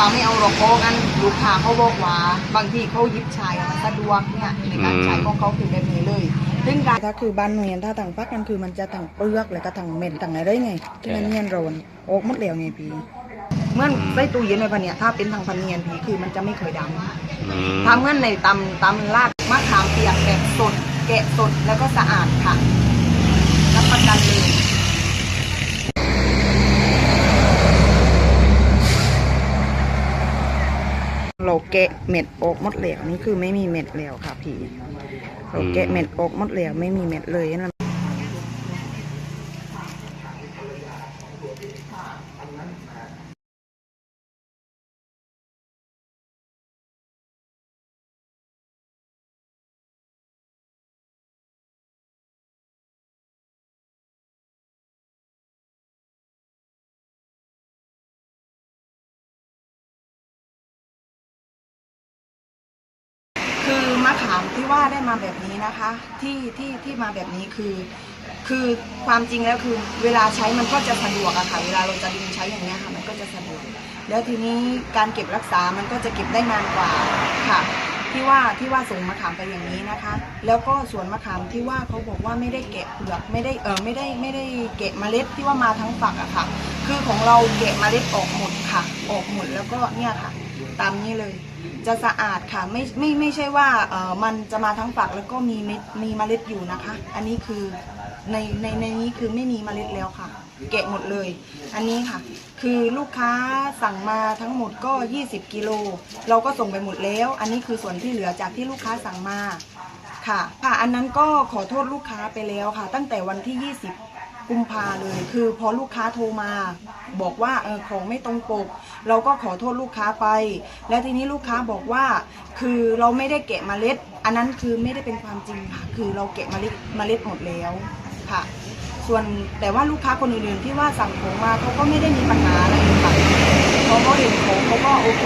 ว่าไม่เอาหรอกเพราะงั้นลูกค้าเขาบอกว่าบางทีเขาหยิบชายมันสะดวกเนี่ยในการใช้ของเขาคือแบบนี้เลยซึ่งการถ้าคือบ้านเมียนถ้าทางฟักกันคือมันจะทางเปลือกแล้วก็ทางเม็ดทางอะไรไงที่มันเนียนโรนโอกหมดแล้วไงพี่เมื่อใส่ตู้เย็นในพันเนี่ยถ้าเป็นทางพันเนียนพี่คือมันจะไม่เคยดำอืมทำเงื่อนในตำตำลาดมะขามเปียกแบบสดแกะสดแล้วก็สะอาดค่ะรับประกันเลย เราแกะเม็ดออกหมดแล้วนี่คือไม่มีเม็ดแล้วค่ะพี่เราแกะเม็ดออกหมดแล้วไม่มีเม็ดเลยนั่น คือมะขามที่ว่าได้มาแบบนี้นะคะ ที่ที่ที่มาแบบนี้คือ คือความจริงแล้วคือ เวลาใช้มันก็จะสะดวกอะค่ะ เวลาเราจะดึงใช้อย่างเงี้ยค่ะมันก็จะสะดวก แล้วทีนี้การเก็บรักษามันก็จะเก็บได้นานกว่าค่ะที่ว่าที่ว่าส่งมะขามไปอย่างนี้นะคะ แล้วก็ส่วนมะขามที่ว่าเขาบอกว่าไม่ได้แกะเปลือกไม่ได้เออไม่ได้ไม่ได้แกะเมล็ดที่ว่ามาทั้งฝักอะค่ะ คือของเราแกะเมล็ดออกหมดค่ะ ออกหมดแล้วก็เนี่ยค่ะ ตามนี้เลย จะสะอาดค่ะไม่ไม่ไม่ใช่ว่าเออมันจะมาทั้งฝักแล้วก็มีเม็ดมีเมล็ดอยู่นะคะ อันนี้คือในในในนี้คือไม่มีเมล็ดแล้วค่ะเกะหมดเลย อันนี้ค่ะ คือลูกค้าสั่งมาทั้งหมดก็ 20กิโลเราก็ส่งไปหมดแล้ว อันนี้คือส่วนที่เหลือจากที่ลูกค้าสั่งมาค่ะ ค่ะ อันนั้นก็ขอโทษลูกค้าไปแล้วค่ะ ตั้งแต่วันที่ 20 กุมภาเลย คือพอลูกค้าโทรมา บอกว่าเออของไม่ตรงปก เราก็ขอโทษลูกค้าไป แล้วทีนี้ลูกค้าบอกว่า คือเราไม่ได้แกะเมล็ด อันนั้นคือไม่ได้เป็นความจริงค่ะ คือเราแกะเมล็ดเมล็ดหมดแล้วค่ะ ส่วนแต่ว่าลูกค้าคนอื่นๆที่ว่าสั่งของมาเขาก็ไม่ได้มีปัญหาอะไรเลยค่ะเขาก็เห็นของเขาก็โอเค